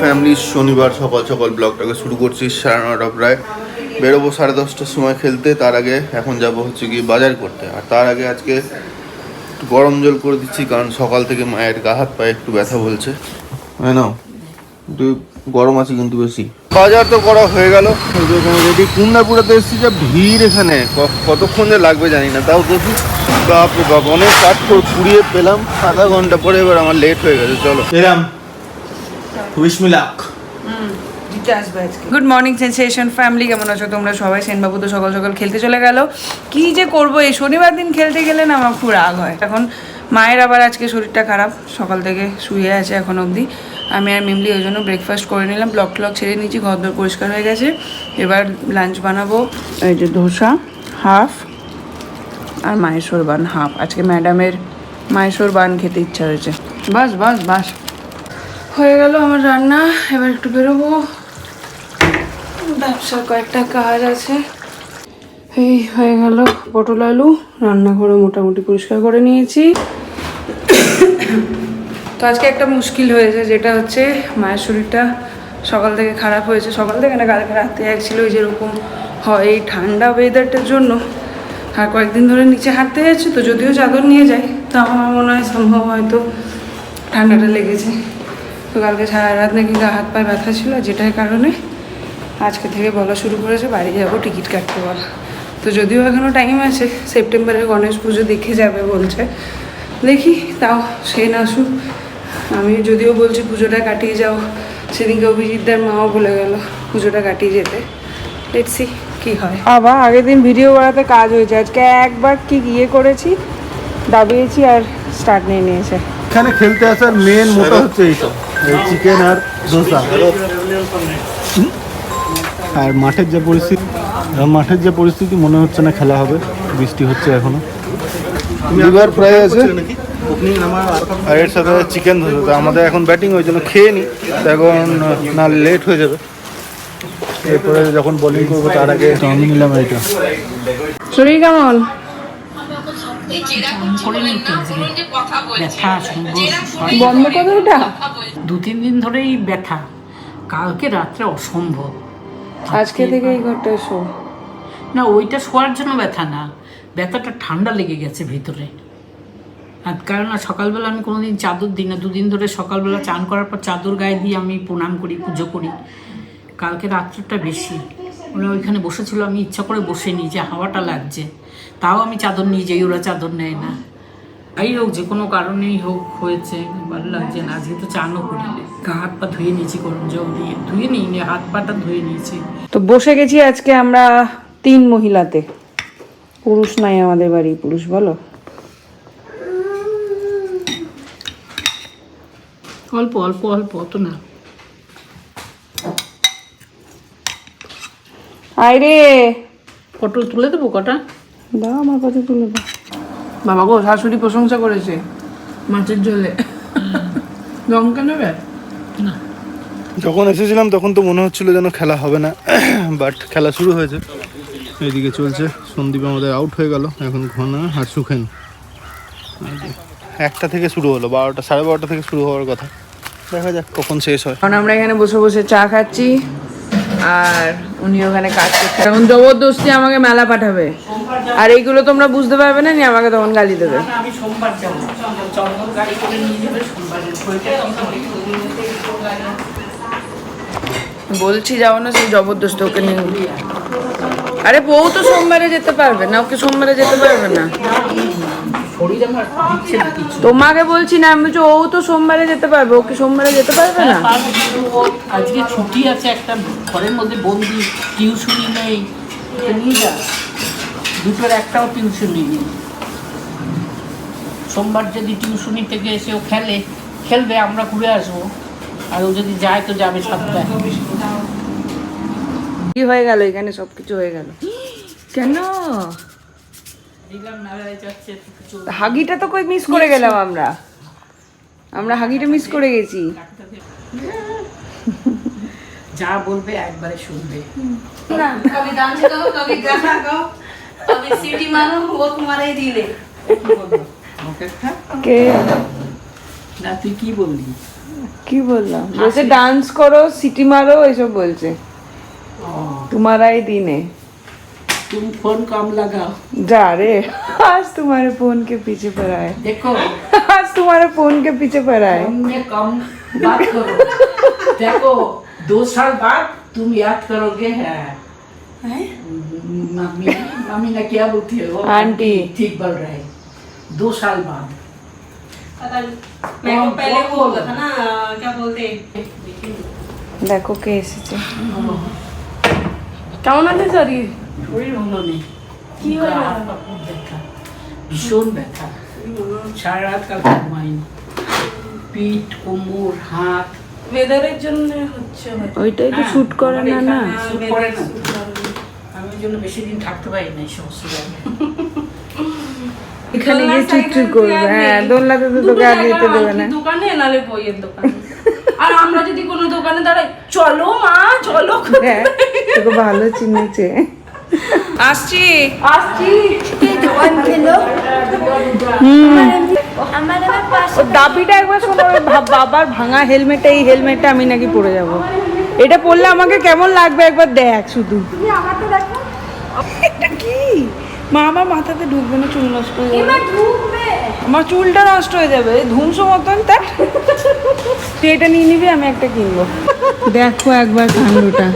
Family শনিবার সকাল সকাল ব্লগটাকে শুরু করছি, সাড়ে নটা প্রায়। বেরোবো সাড়ে দশটার সময় খেলতে, তার আগে এখন যাব হচ্ছে কি বাজার করতে। আর তার আগে আজকে গরম জল করে দিচ্ছি, কারণ সকাল থেকে মায়ের গা হাত পায়ে একটু ব্যথা বলছে। হ্যাঁ নাও গরম আছে কিন্তু বেশি। বাজার তো করা হয়ে গেল। রেডি কুন্দাপুরাতে এসেছি, যা ভিড় এখানে। কতক্ষণ যে লাগবে জানি না, তাও দেখি। বাপ, অনেক কাজ করে পুড়িয়ে পেলাম। আধা ঘণ্টা পরে এবার আমার লেট হয়ে গেছে, চলো। এরাম wish me luck good morning sensation family কেমন আছো তোমরা সবাই? সেনবাবু তো সকাল সকাল খেলতে চলে গেল। কি যে করব এই শনিবার দিন খেলতে গেলে না আমার খুব রাগ হয়। এখন মায়ের আবার আজকে শরীরটা খারাপ সকাল থেকে শুয়ে আছে এখন অবধি। আমি আর মিমলি ওই জন্য ব্রেকফাস্ট করে নিলাম ব্লক ট্লক ছেড়ে নিয়েছি ঘর দর পরিষ্কার হয়ে গেছে। এবার লাঞ্চ বানাবো এই যে ধোসা হাফ আর মায়েশ্বর বান হাফ আজকে ম্যাডামের মায়েশ্বর বান খেতে ইচ্ছা হয়েছে। বাস বাস বাস। হয়ে গেল আমার রান্না, এবার একটু বেরোবো। ব্যবসার কয়েকটা কাজ আছে। এই হয়ে গেল পটল আলু রান্নাঘরে মোটামুটি পরিষ্কার করে নিয়েছি। তো আজকে একটা মুশকিল হয়েছে, যেটা হচ্ছে মায়ের শরীরটা সকাল থেকে খারাপ হয়েছে। সকাল থেকে না, কালকে রাতে ছিল ওই যেরকম হয় এই ঠান্ডা ওয়েদারটার জন্য। আর কয়েকদিন ধরে নিচে হাঁটতে যাচ্ছি, তো যদিও চাদর নিয়ে যাই, তো আমার মনে হয় সম্ভব হয়তো ঠান্ডাটা লেগেছে। তো কালকে সারা রাত নাকি গা হাত পায়ে ব্যথা ছিল যেটার কারণে আজকে থেকে বলা শুরু করেছে বাড়ি যাব টিকিট কাটতে বলা। তো যদিও এখনও টাইম আছে সেপ্টেম্বরে গণেশ পুজো দেখে যাবে বলছে। দেখি তাও সে না আসুক। আমি যদিও বলছি পুজোটা কাটিয়ে যাও সেদিনকে অভিজিৎদার মাও বলে গেল পুজোটা কাটিয়ে যেতে। দেখছি কি হয়। আবার আগের দিন ভিডিও বানাতে কাজ হয়েছে আজকে একবার কি গিয়ে করেছি দাবিয়েছি আর স্টার্ট নিয়ে নিয়েছে। এখানে খেলতে আসার মেন মোটা হচ্ছে এইসব। চিকেন আর দোসা হুম? আর মাঠের যে পরিস্থিতি আর মাঠের যে পরিস্থিতি মনে হচ্ছে না খেলা হবে বৃষ্টি হচ্ছে এখনও। লিভার ফ্রাই আছে। আর এর সাথে চিকেন তো আমাদের এখন ব্যাটিং ওই জন্য খেয়ে নি। তো এখন না লেট হয়ে যাবে। এরপরে যখন বোলিং করব তার আগে আমি নিলাম এটা শরীর কেমন? ব্যথা অসম্ভব বন্ধ করে ওটা দু তিন দিন ধরেই ব্যথা। কালকে রাত্রে অসম্ভব। আজকে থেকে এই ঘরটা শো। না ওইটা শোয়ার জন্য ব্যথা না। ব্যথাটা ঠান্ডা লেগে গেছে ভিতরে। আর কারণ না সকালবেলা আমি কোনোদিন চাদর দিই না। দুদিন ধরে সকালবেলা চান করার পর চাদর গায়ে দিয়ে আমি প্রণাম করি পুজো করি। কালকে রাত্রটা বেশি। ওরা ওইখানে বসেছিল আমি ইচ্ছা করে বসে নিই যে হাওয়াটা লাগছে। তাও আমি চাদর নিয়ে যাই ওরা চাদর নেয় না। যাই হোক যে কোনো কারণেই হোক হয়েছে ভালো লাগছে না। আজকে তো চানও করি গা হাত পা ধুয়ে নিয়েছি গরম জল দিয়ে। ধুয়ে নিই হাত পাটা ধুয়ে নিয়েছি। তো বসে গেছি আজকে আমরা তিন মহিলাতে। পুরুষ নাই আমাদের বাড়ি পুরুষ বলো? অল্প অল্প অল্প অত না। আয় রে। পটল তুলে দেবো কটা? দাও আমার কাছে তুলে দাও বাবা গো শাশুড়ি প্রশংসা করেছে। মাছের ঝোলে। লঙ্কা নেবে না। যখন এসেছিলাম তখন তো মনে হচ্ছিল যেন খেলা হবে না বাট খেলা শুরু হয়েছে। এইদিকে চলছে সন্দীপ আমাদের আউট হয়ে গেল। এখন ঘনা আর সুখেন। একটা থেকে শুরু হলো বারোটা সাড়ে বারোটা থেকে শুরু হওয়ার কথা। দেখা যাক কখন শেষ হয়। এখন আমরা এখানে বসে বসে চা খাচ্ছি। আর উনি ওখানে কাজ করছে এখন জবরদস্তি আমাকে মেলা পাঠাবে আর এইগুলো তোমরা বুঝতে পারবে না নি আমাকে তখন গালি দেবে বলছি যাও না সেই জবরদস্তি ওকে নিয়ে আরে বউ তো সোমবারে যেতে পারবে না ওকে সোমবারে যেতে পারবে না শরীর আমার দিচ্ছে না কিছু। তোমাকে বলছি না আমি বলছি ও তো সোমবারে যেতে পারবে ওকে সোমবারে যেতে পারবে না? আর আজকে ছুটি আছে একটা ঘরের মধ্যে বন্দি টিউশনি নেই। নিয়ে যা। দুটোর একটাও টিউশনি নেই। সোমবার যদি টিউশনি থেকে এসে ও খেলে খেলবে আমরা ঘুরে আসব। আর ও যদি যায় তো যাবে সাতটায়। কি হয়ে গেল এখানে? সবকিছু হয়ে গেল। কেন দিলাম মেলায় যাচ্ছে কিছু হাগিটা তো কই মিস করে গেলাম আমরা। আমরা হাগিটা মিস করে গেছি। যা বলবে একবারে শুনবে। না কবি গান গাও কবি গান গাও। কবি সিটি মারো ও তোমারে দিলে। ওকে না তুই কি বললি? কি বললাম? বলছে ডান্স করো সিটি মারো এসব বলছে। তোমারাই দিনে। तुम फोन कम लगाओ जा रे आज तुम्हारे फोन के पीछे पड़ा है देखो आज तुम्हारे फोन के पीछे पड़ा है फोन में कम बात करो देखो दो साल बाद तुम याद करोगे है मम्मी मम्मी ने क्या बोलती है वो आंटी। ठीक बोल रहे हैं। दो साल बाद पता नहीं मेरे को पहले वो होगा था ना क्या बोलते দেখো কে এসেছে কেমন আছে শরীর শরীর ভালো নেই কি ব্যথা ভীষণ ব্যথা। সারা রাত ঘুমাইনি পিঠ কোমর হাত। ওয়েদারের জন্য হচ্ছে ওইটাই তো শুট করে না না? শুট করে না। আমি জন্য বেশি দিন থাকতে পারি না এই সমস্ত এখানে গিয়ে চুপচুপ করবে। হ্যাঁ দোলনাতে তো তোকে আর দেবে না। দোকানে নালে বইয়ের দোকানে। আর আমরা যদি কোনো দোকানে দাঁড়াই চলো মা চলো। হ্যাঁ তোকে ভালো চিনেছে। আসছি। আসছি। দাবিটা একবার শোনো বাবার ভাঙা হেলমেটটা এই হেলমেটটা আমি নাকি পরে যাব। এটা পরলে আমাকে কেমন লাগবে একবার দেখ শুধু। এটা কি? মা আমার মাথাতে ঢুকবে না চুল নষ্ট হয়ে যাবে। আমার চুলটা নষ্ট হয়ে যাবে ধুমস মতন তার তুই এটা নিয়ে নিবি আমি একটা কিনবো। দেখো একবার কাণ্ডটা।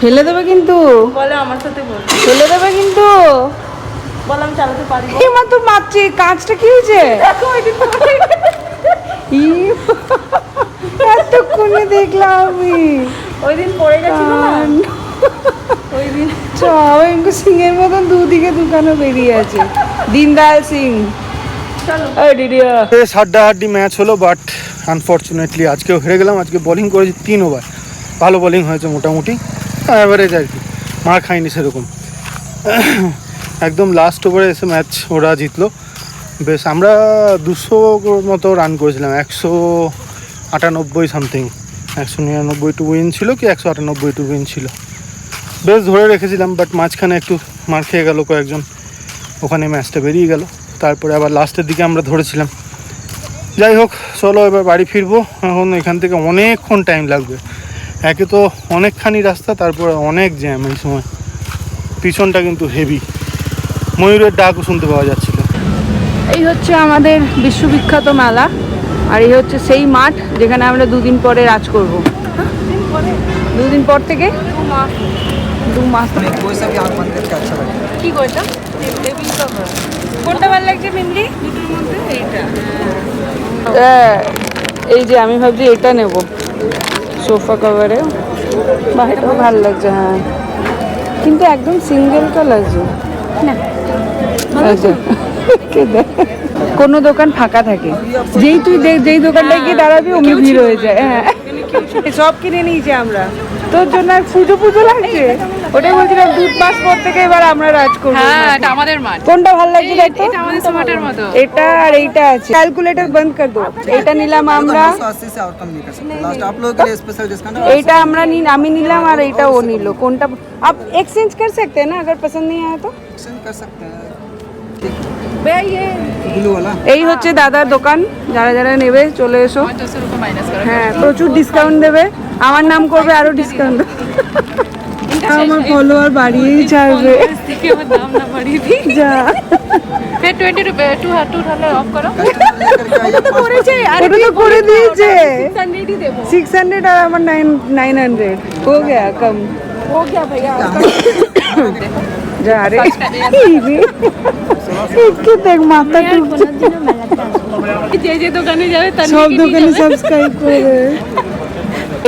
ফেলে দেবে কিন্তু। বলে আমার সাথে বল। ফেলে দেবে কিন্তু। বললাম চালাতে পারি। এই মা তো মারছি কাঁচটা কি হয়েছে? ই, এতক্ষণে দেখলাম আমি। ওই দিন পড়ে গেছিল না? ওই দিন। চাওয়াঙ্কু সিং এর মতন দুদিকে দুখানে বেরিয়ে আছে। দিনদয়াল সিং। হাড্ডাহাড্ডি ম্যাচ হলো বাট আনফর্চুনেটলি আজকেও হেরে গেলাম। আজকে বোলিং করেছি তিন ওভার ভালো বোলিং হয়েছে মোটামুটি। অ্যাভারেজ আর কি। মার খাইনি সেরকম। একদম লাস্ট ওভারে এসে ম্যাচ ওরা জিতলো। বেশ, আমরা দুশো মতো রান করেছিলাম। একশো আটানব্বই সামথিং একশো নিরানব্বই টু উইন ছিল কি একশো আটানব্বই টু উইন ছিল। বেশ, ধরে রেখেছিলাম বাট মাঝখানে একটু মার খেয়ে গেল কয়েকজন। ওখানে ম্যাচটা বেরিয়ে গেল। তারপরে আবার লাস্টের দিকে আমরা ধরেছিলাম। যাই হোক, চলো এবার বাড়ি ফিরবো। এখন এখান থেকে অনেকক্ষণ টাইম লাগবে। একে তো অনেকখানি রাস্তা, তারপরে অনেক জ্যাম এই সময়। পিছনটা কিন্তু হেভি ময়ূরের ডাকও শুনতে পাওয়া যাচ্ছিল এই হচ্ছে আমাদের বিশ্ববিখ্যাত মেলা, আর এই হচ্ছে সেই মাঠ যেখানে আমরা দুদিন পরে রাজ করব। দুদিন পর থেকে? দু মাস। হ্যাঁ, এই যে আমি ভাবছি এটা নেব। সোফা কভারে। বাহ এটাও ভালো লাগছে হ্যাঁ। কিন্তু একদম সিঙ্গেল তো। লাগছে না কোনো দোকান ফাঁকা থাকে। যেই তুই যেই দোকানটায় গিয়ে দাঁড়াবি অমনি ভিড় হয়ে যায় হ্যাঁ। সব কিনে নিয়েছি আমরা। তোর জন্য আর পুজো পুজো লাগছে ওটাই বলছিলাম দুধ মাস পর থেকে এবার আমরা রাজ করবো হ্যাঁ এটা আমাদের মাঠ কোনটা ভালো লাগছে দেখ তো? এটা আমাদের স্মার্টের মতো এটা আর এইটা আছে ক্যালকুলেটর বন্ধ কর দো এটা নিলাম আমরা दो सौ अस्सी से और कम नहीं कर सकते लास्ट आप लोगों के लिए स्पेशल डिस्काउंट এইটা আমরা নি আমি নিলাম আর এইটা ও নিল কোনটা आप एक्सचेंज कर सकते हैं ना अगर पसंद नहीं आया तो एक्सचेंज कर सकते हैं भैया ये ब्लू वाला এই হচ্ছে দাদার দোকান যারা যারা নেবে চলে এসো। হ্যাঁ প্রচুর ডিসকাউন্ট দেবে। আমার নাম করবে আরও ডিসকাউন্ট আমার ফলোয়ার বাড়িয়েই ছাড়বে। যা। করে। দিয়েছে। সিক্স হান্ড্রেড আর আমার নাইন হান্ড্রেড হো গেয়া কম হো গেয়া ভাইয়া गया भैया जा रे একটু দেখ মাথা টুকছে যে যে দোকানে যাবে তার সব দোকানে সাবস্ক্রাইব করে দেবে।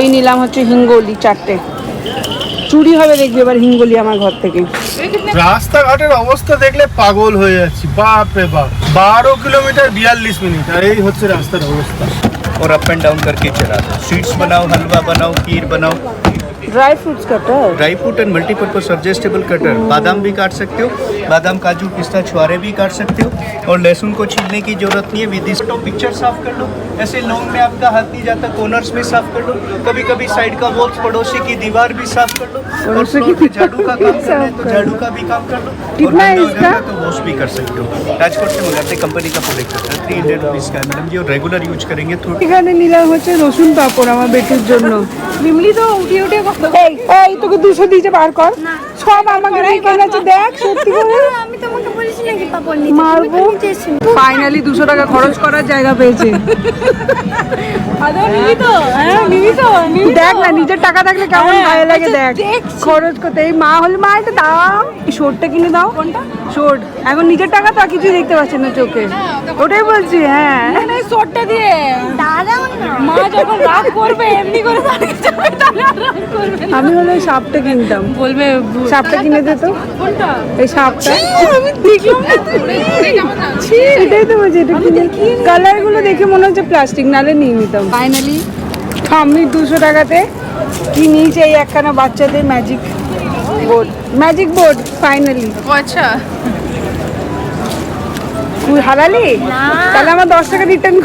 এই নিলাম হচ্ছে হিঙ্গোলি চারটে চুরি হবে দেখবি এবার হিঙ্গোলি আমার ঘর থেকে রাস্তাঘাটের অবস্থা দেখলে পাগল হয়ে যাচ্ছি বাপ রে বাপ বারো কিলোমিটার বিয়াল্লিশ মিনিট আর এই হচ্ছে রাস্তার অবস্থা और अप एंड डाउन करके चला दो स्वीट्स बनाओ हलवा बनाओ खीर बनाओ Dry fruits cutter dry fruit and multipurpose adjustable cutter बादाम भी काट सकते हो बादाम काजू पिस्ता छुआरे भी काट सकते हो और लहसुन को छीलने की जरूरत नहीं है विद तो पिक्चर साफ कर लो ऐसे लॉन्ग में आपका हाथ नहीं जाता कॉर्नर्स में साफ कर लो कभी कभी साइड का वॉल्स पड़ोसी की दीवार भी साफ कर लो और फ्लोर पे झाड़ू का काम करना है तो झाड़ू का भी काम कर लो और कितना है गंदा हो इसका? जाता है तो वॉश भी कर सकते हो राजकोट से मंगाते कंपनी का प्रोडक्ट होता है थ्री हंड्रेड रुपीज़ का है मैडम जी और रेगुलर यूज करेंगे थोड़ा এখানে নিলাম হচ্ছে রসুন পাপড় আমার বেটির জন্য মিমলি তো উঠে উঠে এই এই তোকে দুশো দিয়েছে বার কর। সব আমাকে দেখ সত্যি করে। আমি তোমাকে বলেছি নাকি পাপড় নিতে? মারবো। ফাইনালি দুশো টাকা খরচ করার জায়গা পেয়েছে। দেখ না নিজের টাকা থাকলে কেমন গায়ে লাগে দেখ। খরচ করতে। এই মা হলে মা এটা দাও। এই শোটটা কিনে দাও। কোনটা? শোট এখন নিজের টাকা তো আর কিছুই দেখতে পাচ্ছে না চোখে। ওটাই বলছি হ্যাঁ। শোটটা দিয়ে দাঁড়াও না মা যখন রাগ করবে এমনি করে দাঁড়িয়ে যাবে তাহলে আর রাগ করবে না। আমি হলে সাপটা কিনতাম। বলবে সাপটা কিনে দে তো। কোনটা? এই সাপটা। আমি দেখলাম না এটাই তো বলছি এটা কিনে কালারগুলো দেখে মনে হচ্ছে প্লাস্টিক নালে নিয়ে নিতাম। ফাইনালি আমি দুশো টাকাতে কি নিয়েছে এই একখানা বাচ্চাদের magic board magic board finally আচ্ছা। তুই হারালি? তাহলে আমার দশ টাকা রিটার্ন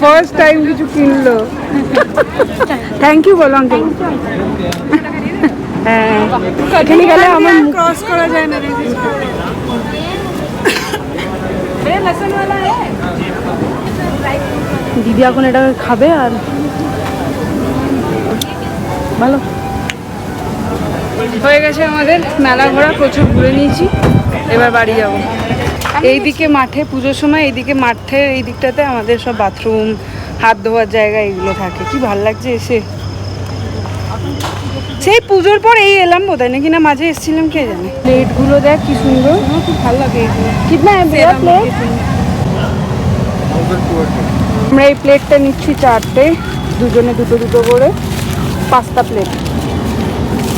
ফার্স্ট টাইম কিছু কিনলো। থ্যাংক ইউ বলো আঙ্কেল হ্যাঁ এখানে গেলে আমার ক্রস করা যায় না দিদি এখন এটা খাবে আর ভালো। হয়ে গেছে আমাদের মেলা ঘোরা প্রচুর ঘুরে নিয়েছি। এবার বাড়ি যাব। এইদিকে মাঠে পুজোর সময় এইদিকে মাঠে এই দিকটাতে আমাদের সব বাথরুম হাত ধোয়ার জায়গা এগুলো থাকে। কি ভালো লাগছে এসে? সেই পুজোর পর এই এলাম বোধ হয় নাকি না মাঝে এসেছিলাম কে জানে? প্লেটগুলো দেখ কি সুন্দর। আমার খুব ভালো লাগে কিতনা প্লেট আমরা এই প্লেটটা নিচ্ছি চারটে দুজনে দুটো দুটো করে পাঁচটা প্লেট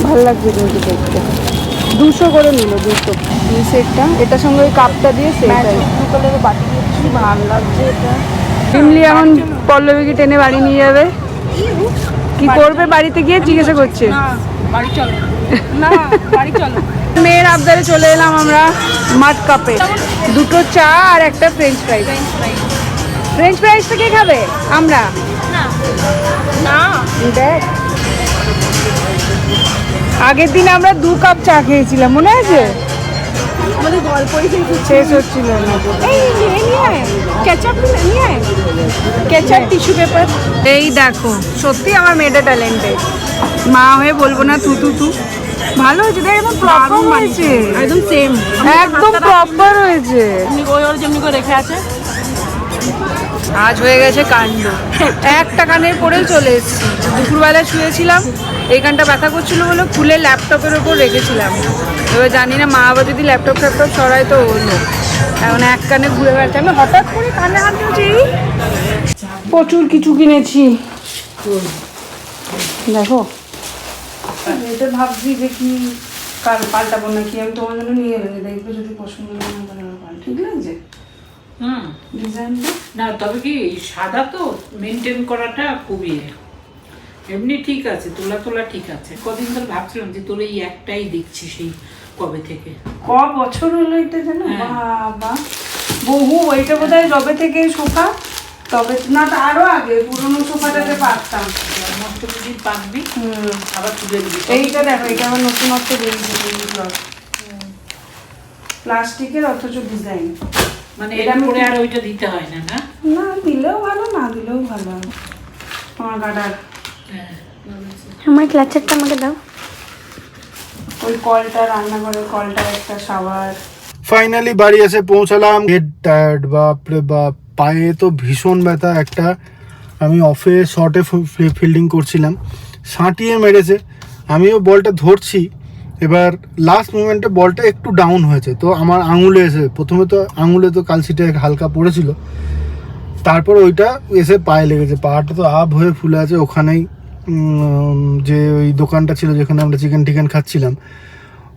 ভালো লাগছে কিন্তু দেখতে। দুশো করে নিল দুশো। এই সেটটা। এটার সঙ্গে ওই কাপটা দিয়ে সেট ব্লু কালারের বাটি ভালো লাগছে এটা? ইমলি এখন পল্লবীকে টেনে বাড়ি নিয়ে যাবে। কি করবে বাড়িতে গিয়ে জিজ্ঞাসা করছে? বাড়ি চলো। না বাড়ি চলো। মেয়ের আবদারে চলে এলাম আমরা মাঠ কাপে। দুটো চা আর একটা ফ্রেঞ্চ ফ্রাইজ ফ্রেঞ্চ ফ্রাইজটা কে খাবে? আমরা। না। দেখ। আগের দিন আমরা দু কাপ চা খেয়েছিলাম মনে আছে? আমাদের গল্পই শেষ হচ্ছিল কেচাপ টিস্যু পেপার এই দেখো সত্যি আমার মেয়েটা ট্যালেন্টেড মা হয়ে বলব না তু তু তু। ভালো হয়েছে দেখ একদম প্রপার হয়েছে। একদম সেম একদম প্রপার হয়েছে। ওই ওর করে রেখে আছে। আজ হয়ে গেছে কাণ্ড। একটা কানের পরেই চলে এসেছি। দুপুরবেলা শুয়েছিলাম এই কানটা ব্যথা করছিল বলে খুলে ল্যাপটপের ওপর রেখেছিলাম। এবার জানি না মা আবার যদি ল্যাপটপ ফ্যাপটপ সরায় তো হলো এখন এক কানে ঘুরে বেড়াচ্ছে। আমি হঠাৎ করে কানে হাত দিয়েছি প্রচুর কিছু কিনেছি। দেখো। এটা ভাবছি যে কি কাল পাল্টাবো নাকি? আমি তোমার জন্য নিয়ে এলেনি দেখবে যদি পছন্দ না হয় পাল্টে। ঠিক লাগছে হুম। ডিজাইনটা? না তবে কি সাদা তো মেনটেন করাটা খুবই এমনি ঠিক আছে তোলা তোলা ঠিক আছে। কদিন ধরে ভাবছিলাম যে তোর এই একটাই দেখছি সেই কবে থেকে। ক বছর হলো এটা জানো হ্যাঁ। বাবা। বহু ওইটা বোধ হয় যবে থেকে সোফা? তবে না তারও আগে পুরোনো সোফাটাতে পারতাম। নষ্ট যদি পাকবি। আবার তুলে দিবি। এইটা দেখো এটা আবার নতুনত্ব বেরিয়েছে প্লাস্টিকের অথচ ডিজাইন। মানে এটা পরে আর ওইটা দিতে হয় না না? না দিলেও ভালো না দিলেও ভালো। আমার কাটার আমার ক্লাচারটা আমাকে দাও। ওই কলটা রান্নাঘরের কলটা একটা শাওয়ার। ফাইনালি বাড়ি এসে পৌঁছালাম। হেড টায়ার্ড বাপরে বাপ। পায়ে তো ভীষণ ব্যথা একটা। আমি অফে শর্টে ফিল্ডিং করছিলাম। সাঁটিয়ে মেরেছে। আমিও বলটা ধরছি। এবার লাস্ট মুমেন্টে বলটা একটু ডাউন হয়েছে, তো আমার আঙুলে এসে, প্রথমে তো আঙুলে তো কালসিটা হালকা পড়েছিল, তারপর ওইটা এসে পায়ে লেগেছে পাহাড়টা তো আপ হয়ে ফুলে আছে ওখানেই যে ওই দোকানটা ছিল যেখানে আমরা চিকেন টিকেন খাচ্ছিলাম,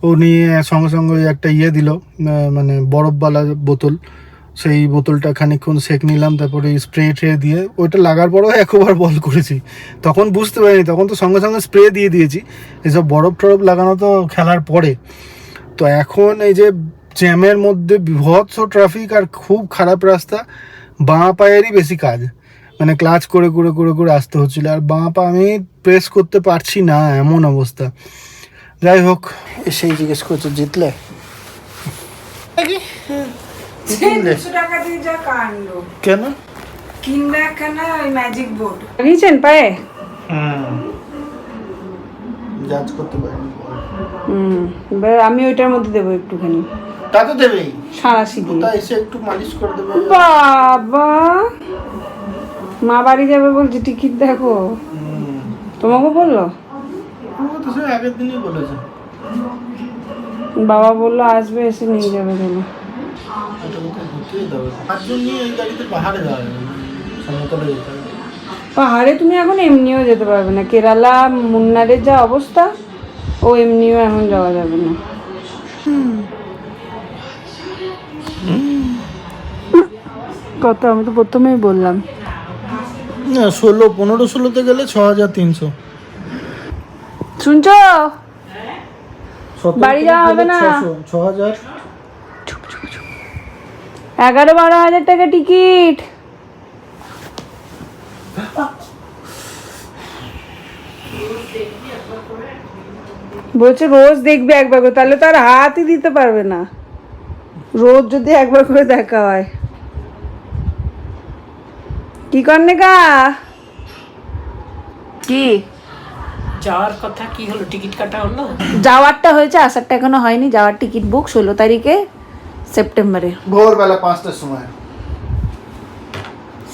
ও নিয়ে সঙ্গে সঙ্গে একটা ইয়ে দিল মানে বরফওয়ালা বোতল সেই বোতলটা খানিকক্ষণ সেক নিলাম, তারপরে স্প্রে ট্রে দিয়ে, ওইটা লাগার পরেও একবার বল করেছি। তখন বুঝতে পারিনি, তখন তো সঙ্গে সঙ্গে স্প্রে দিয়ে দিয়েছি। এসব বরফ টরফ লাগানো তো খেলার পরে। তো এখন এই যে জ্যামের মধ্যে বিভৎস ট্রাফিক আর খুব খারাপ রাস্তা, বাঁ পায়েরই বেশি কাজ। মানে ক্লাচ করে করে করে করে আসতে হচ্ছিল। আর বাঁ পা আমি প্রেস করতে পারছি না, এমন অবস্থা। যাই হোক, এসেই জিজ্ঞেস করছ, জিতলে? দুশো টাকা দিয়ে যা কাণ্ড। কেন? কিনবে একখানা ওই ম্যাজিক বোর্ড লাগিয়েছেন পায়ে? জাজ করতে পারিনি হুম এবার আমি ওইটার মধ্যে দেবো একটুখানি। তা তো দেবেই। সাঁড়াশি দিয়ে। তা এসে একটু মালিশ করে দেবে? বাবা! মা বাড়ি যাবে বলছি টিকিট দেখো। তোমাকে বলল? ও তো সে আগের দিনই বলেছে। বাবা বলল আসবে এসে নিয়ে যাবে তুমি এটা কোথায় ঘুরতেই দেবে তার জন্যই এই গাড়িতে পাহাড়ে যাওয়া যাবে না সমতলে যেতে হবে পাহাড়ে তুমি এখন এমনিও যেতে পারবে না। কেরালা মুন্নারের যা অবস্থা ও এমনিও এখন যাওয়া যাবে না। কত আমি তো প্রথমেই বললাম। না ষোলো পনেরো ষোলোতে গেলে ছ হাজার তিনশো। শুনছো? বাড়ি যাওয়া হবে না। ছ হাজার। এগারো বারো হাজার টাকা টিকিট। বলছে রোজ দেখবে একবার করে। তাহলে তো আর হাতই দিতে পারবে না। রোজ যদি একবার করে দেখা হয়। কি করনে কা কি? যাওয়ার কথা কি হলো? টিকিট কাটা হলো? যাওয়ারটা হয়েছে আসারটা এখনও হয়নি। যাওয়ার টিকিট বুক ষোলো তারিখে। সেপ্টেম্বরে। ভোরবেলা পাঁচটার সময়।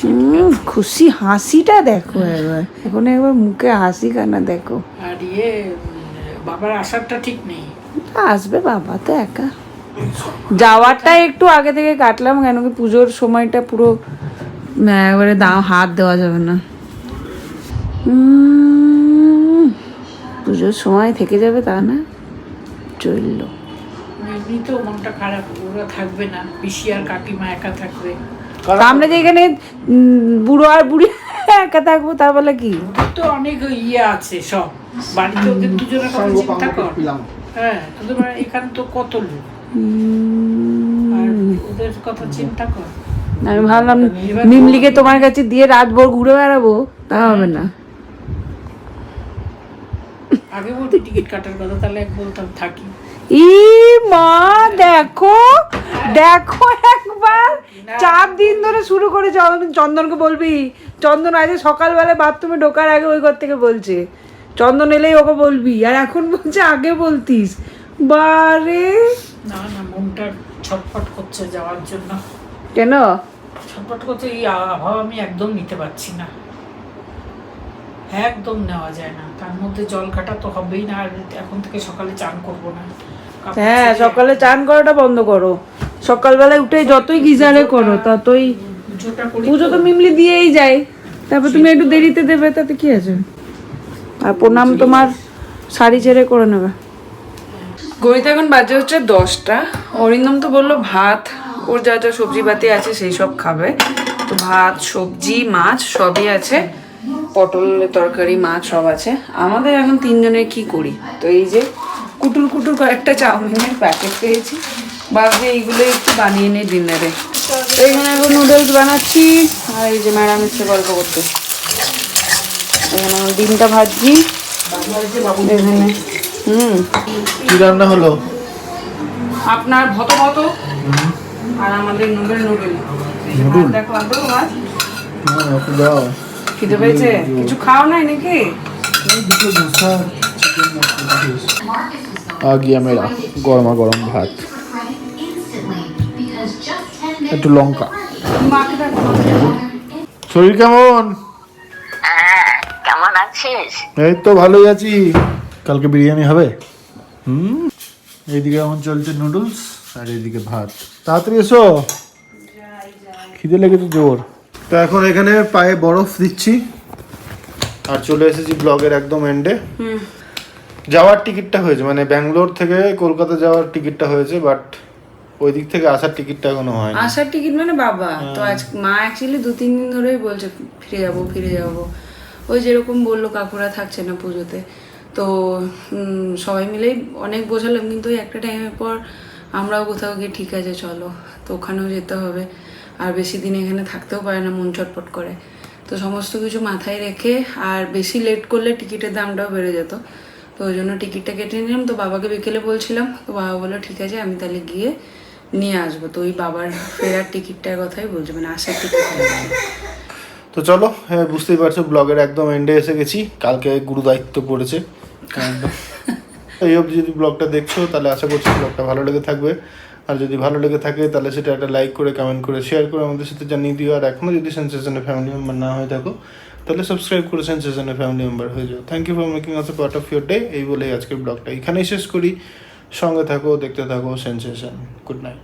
হুম, খুশি হাসিটা দেখো একবার। এখন একবার মুখে হাসি কানা দেখো। আর ইয়ে বাবার আসারটা ঠিক নেই। আসবে বাবা তো একা। যাওয়ারটা একটু আগে থেকে কাটলাম কেন কি পুজোর সময়টা পুরো একবারে দাও হাত দেওয়া যাবে না। পুজোর সময় থেকে যাবে তা না চলল। এমনিতেও মনটা খারাপ ওরা থাকবে না। পিসি আর কাকিমা একা থাকবে। আমরা যেখানে উম, বুড়ো আর বুড়ি একা থাকব তা বলে কি? ওদের তো অনেক ইয়ে আছে সব। বাড়িতে ওদের দুজনের কথা চিন্তা কর। হ্যাঁ তোদের এখানে তো কত লোক। আর ওদের কথা চিন্তা কর। আমি ভাবলাম মিমলিকে তোমার কাছে দিয়ে রাত ভোর ঘুরে বেড়াবো তা হবে না। আগে বলতে টিকিট কাটার কথা তাহলে এক বলতাম থাকি। ই মা দেখো দেখো একবার। চার দিন ধরে শুরু করে চন্দন চন্দনকে বলবি। চন্দন আজ সকালবেলা বাথরুমে ঢোকার আগে ওই ঘর থেকে বলছে। চন্দন এলেই ওকে বলবি। আর এখন বলছে আগে বলতিস। বারে। না না মনটা ছটফট করছে যাওয়ার জন্য। কেন? ছটফট করছে এই আবহাওয়া আমি একদম নিতে পারছি না। একদম নেওয়া যায় না। তার মধ্যে জল কাটা তো হবেই না আর এখন থেকে সকালে চান করব না। হ্যাঁ সকালে চান করাটা বন্ধ করো। সকালবেলায় উঠে যতই গিজারে করো ততই পুজো তো। মিমলি দিয়েই যায়। তারপর তুমি একটু দেরিতে দেবে তাতে কি আছে? আর প্রণাম তোমার শাড়ি ছেড়ে করে নেবে। গণিত এখন বাজে হচ্ছে দশটা। অরিন্দম তো বলল ভাত ওর যা যা সবজি পাতি আছে সেই সব খাবে। তো ভাত সবজি মাছ সবই আছে পটলের তরকারি মাছ সব আছে। আমাদের এখন তিনজনের কি করি? তো এই যে কুটুর কুটুর কয়েকটা চাউমিনের প্যাকেট পেয়েছি। ভাবছি এইগুলো একটু বানিয়ে নিই ডিনারে তো এখানে এখন নুডলস বানাচ্ছি আর এই যে ম্যাডাম এসে গল্প করতে। এখানে ডিমটা ভাজছি। এখানে হুম। কি রান্না হলো? আপনার ভত ভত আর আমাদের নুডল নুডল দেখো মাছ হ্যাঁ, খিদে পেয়েছে? কিছু খাও নাই নাকি? আ গিয়া মেরা গরমা গরম ভাত। একটু লঙ্কা। শরীর কেমন? কেমন আছিস? এই তো ভালোই আছি। কালকে বিরিয়ানি হবে। হুম। এইদিকে এখন চলছে নুডলস আর এইদিকে ভাত। তাড়াতাড়ি এসো। খিদে লেগেছে জোর। তো এখন এখানে পায়ে বরফ দিচ্ছি। আর চলে এসেছি ব্লগের একদম এন্ডে যাওয়ার টিকিটটা হয়েছে মানে ব্যাঙ্গালোর থেকে কলকাতা যাওয়ার টিকিটটা হয়েছে বাট ওই দিক থেকে আসার টিকিটটা এখনও হয় আসার টিকিট মানে বাবা তো আজ মা অ্যাকচুয়ালি দু তিন দিন ধরেই বলছে ফিরে যাব ফিরে যাব। ওই যেরকম বলল কাকুরা থাকছে না পুজোতে। তো সবাই মিলেই অনেক বোঝালাম কিন্তু ওই একটা টাইমের পর আমরাও কোথাও গিয়ে ঠিক আছে চলো। তো ওখানেও যেতে হবে। আর বেশি দিন এখানে থাকতেও পারে না মন চটপট করে। তো সমস্ত কিছু মাথায় রেখে আর বেশি লেট করলে টিকিটের দামটাও বেড়ে যেত। তো ওই জন্য টিকিটটা কেটে নিলাম। তো বাবাকে বিকেলে বলছিলাম তো বাবা বলল ঠিক আছে আমি তাহলে গিয়ে নিয়ে আসব। তো ওই বাবার ফেরার টিকিটটার কথাই বলছে মানে আসার টিকিট তো চলো হ্যাঁ বুঝতেই পারছ ব্লগের একদম এন্ডে এসে গেছি। কালকে গুরু দায়িত্ব পড়েছে এই অবধি যদি ব্লগটা দেখছ তাহলে আশা করছি ব্লগটা ভালো লেগে থাকবে। আর যদি ভালো লেগে থাকে তাহলে সেটা একটা লাইক করে কমেন্ট করে শেয়ার করে আমাদের সাথে জানিয়ে দিও। আর এখনও যদি সেন্সেশনের ফ্যামিলি মেম্বার না হয়ে থাকো তাহলে সাবস্ক্রাইব করে সেন্সেশনের ফ্যামিলি মেম্বার হয়ে যাও। Thank you for making us a part of your day এই বলে আজকের ব্লগটা এখানেই শেষ করি। সঙ্গে থাকো, দেখতে থাকো সেন্সেশন গুড নাইট